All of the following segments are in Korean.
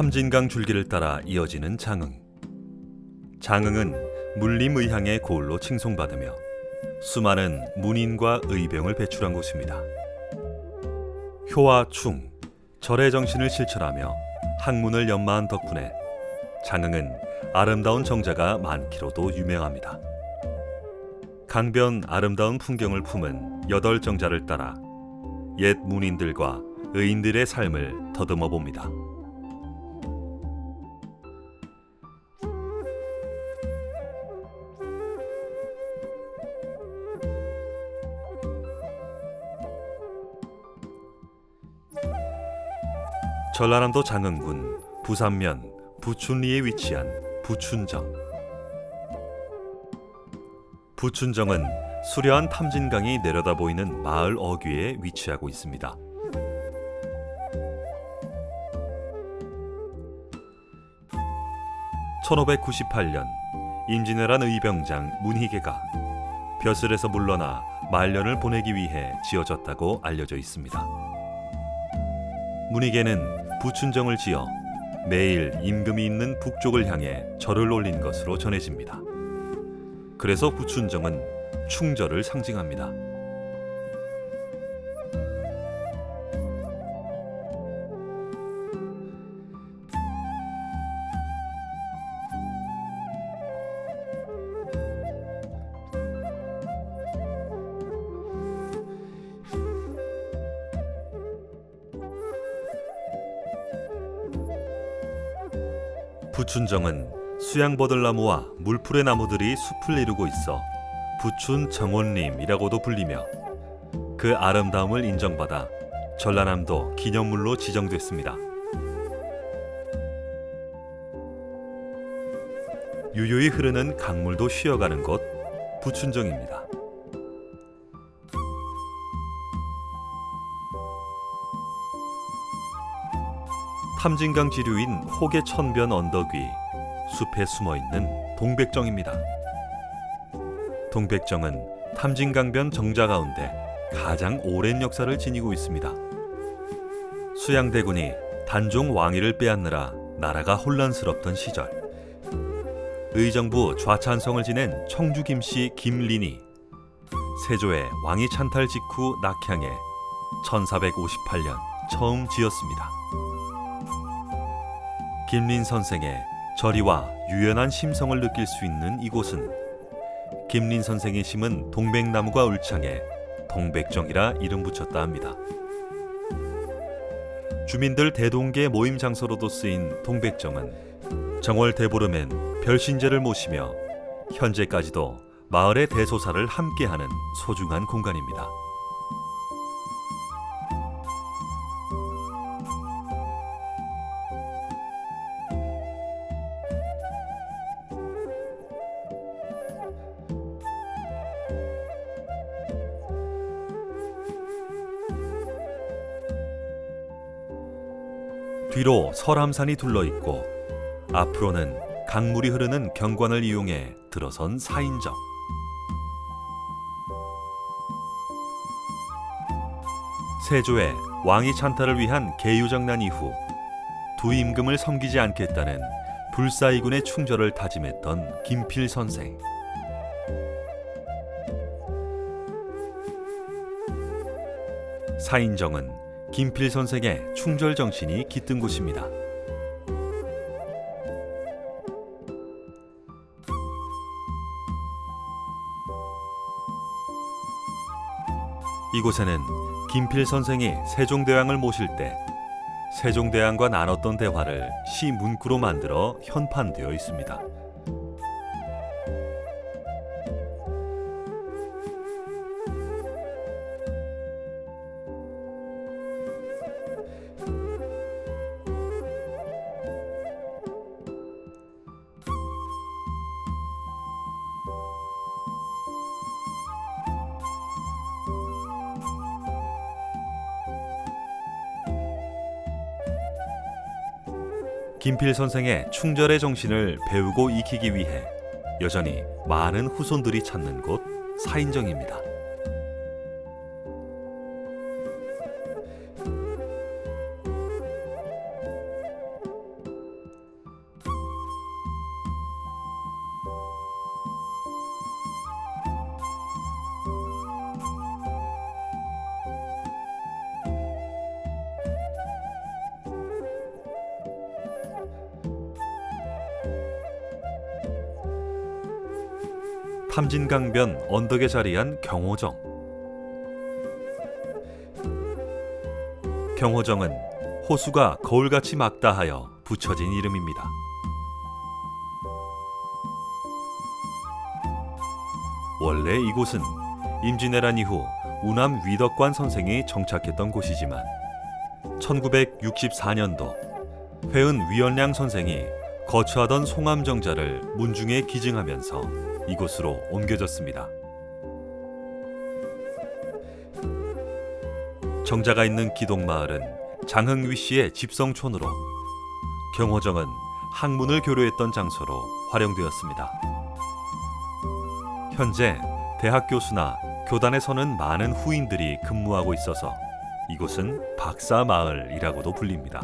탐진강 줄기를 따라 이어지는 장흥. 장흥은 물림의향의 고을로 칭송받으며 수많은 문인과 의병을 배출한 곳입니다. 효와 충, 절의 정신을 실천하며 학문을 연마한 덕분에 장흥은 아름다운 정자가 많기로도 유명합니다. 강변 아름다운 풍경을 품은 여덟 정자를 따라 옛 문인들과 의인들의 삶을 더듬어 봅니다. 전라남도 장흥군 부산면 부춘리에 위치한 부춘정. 부춘정은 수려한 탐진강이 내려다 보이는 마을 어귀에 위치하고 있습니다. (1598년) 임진왜란 의병장 문희계가 벼슬에서 물러나 말년을 보내기 위해 지어졌다고 알려져 있습니다. 문희계는 부춘정을 지어 매일 임금이 있는 북쪽을 향해 절을 올린 것으로 전해집니다. 그래서 부춘정은 충절을 상징합니다. 부춘정은 수양버들나무와 물풀의 나무들이 숲을 이루고 있어 부춘 정원림이라고도 불리며 그 아름다움을 인정받아 전라남도 기념물로 지정됐습니다. 유유히 흐르는 강물도 쉬어가는 곳 부춘정입니다. 탐진강 지류인 호계 천변 언덕 위 숲에 숨어 있는 동백정입니다. 동백정은 탐진강변 정자 가운데 가장 오랜 역사를 지니고 있습니다. 수양대군이 단종 왕위를 빼앗느라 나라가 혼란스럽던 시절 의정부 좌찬성을 지낸 청주 김씨 김린이 세조의 왕위 찬탈 직후 낙향에 1458년 처음 지었습니다. 김린 선생의 저리와 유연한 심성을 느낄 수 있는 이곳은 김린 선생이 심은 동백나무가 울창해 동백정이라 이름 붙였다 합니다. 주민들 대동계 모임 장소로도 쓰인 동백정은 정월 대보름엔 별신제를 모시며 현재까지도 마을의 대소사를 함께하는 소중한 공간입니다. 뒤로 설암산이 둘러 있고 앞으로는 강물이 흐르는 경관을 이용해 들어선 사인정. 세조의 왕위 찬탈을 위한 계유정난 이후 두 임금을 섬기지 않겠다는 불사이군의 충절을 다짐했던 김필 선생. 사인정은 김필 선생의 충절 정신이 깃든 곳입니다. 이곳에는 김필 선생이 세종대왕을 모실 때 세종대왕과 나눴던 대화를 시 문구로 만들어 현판되어 있습니다. 김필 선생의 충절의 정신을 배우고 익히기 위해 여전히 많은 후손들이 찾는 곳 사인정입니다. 탐진강변 언덕에 자리한 경호정. 경호정은 호수가 거울같이 막다하여 붙여진 이름입니다. 원래 이곳은 임진왜란 이후 우남 위덕관 선생이 정착했던 곳이지만 1964년도 회은 위원량 선생이 거처하던 송암 정자를 문중에 기증하면서 이곳으로 옮겨졌습니다. 정자가 있는 기동마을은 장흥위 씨의 집성촌으로 경호정은 학문을 교류했던 장소로 활용되었습니다. 현재 대학 교수나 교단에 서는 많은 후인들이 근무하고 있어서 이곳은 박사 마을이라고도 불립니다.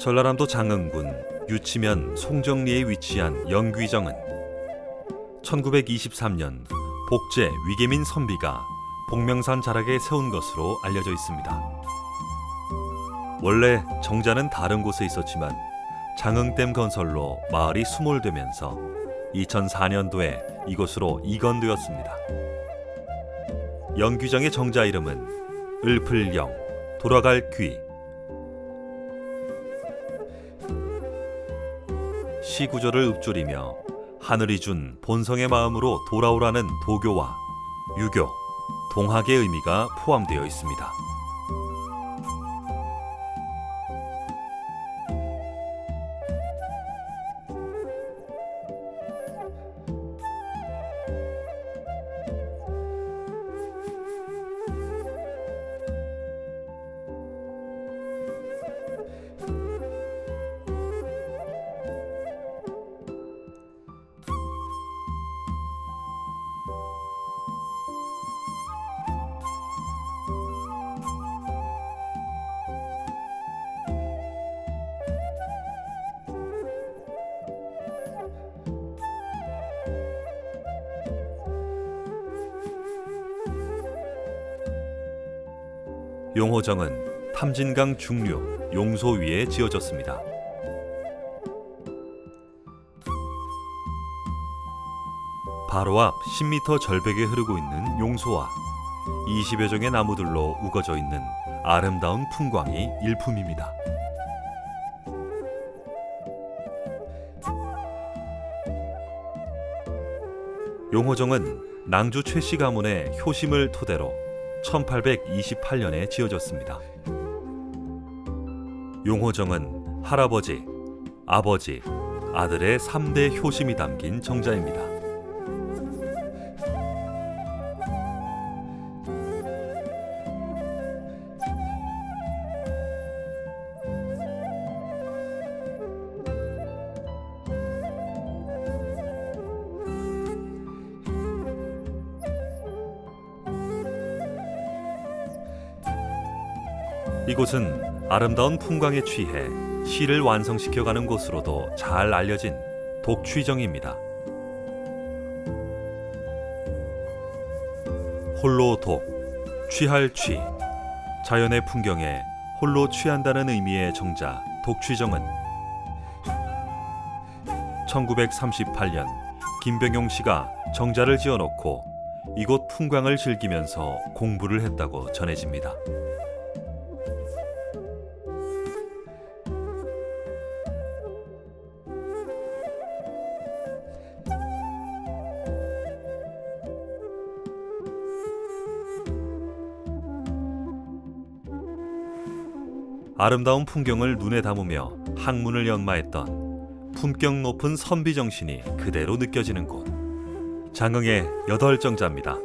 전라남도 장흥군 유치면 송정리에 위치한 영귀정은 1923년 복제 위계민 선비가 복명산 자락에 세운 것으로 알려져 있습니다. 원래 정자는 다른 곳에 있었지만 장흥댐 건설로 마을이 수몰되면서 2004년도에 이곳으로 이건되었습니다. 영귀정의 정자 이름은 을풀영, 돌아갈 귀, 시 구절을 읊조리며 하늘이 준 본성의 마음으로 돌아오라는 도교와 유교, 동학의 의미가 포함되어 있습니다. 용호정은 탐진강 중류 용소 위에 지어졌습니다. 바로 앞 10m 절벽에 흐르고 있는 용소와 20여 종의 나무들로 우거져 있는 아름다운 풍광이 일품입니다. 용호정은 낭주 최씨 가문의 효심을 토대로 1828년에 지어졌습니다. 용호정은 할아버지, 아버지, 아들의 3대 효심이 담긴 정자입니다. 이곳은 아름다운 풍광에 취해 시를 완성시켜가는 곳으로도 잘 알려진 독취정입니다. 홀로 독, 취할 취, 자연의 풍경에 홀로 취한다는 의미의 정자 독취정은 1938년 김병용 씨가 정자를 지어놓고 이곳 풍광을 즐기면서 공부를 했다고 전해집니다. 아름다운 풍경을 눈에 담으며 학문을 연마했던 품격 높은 선비 정신이 그대로 느껴지는 곳. 장흥의 여덟 정자입니다.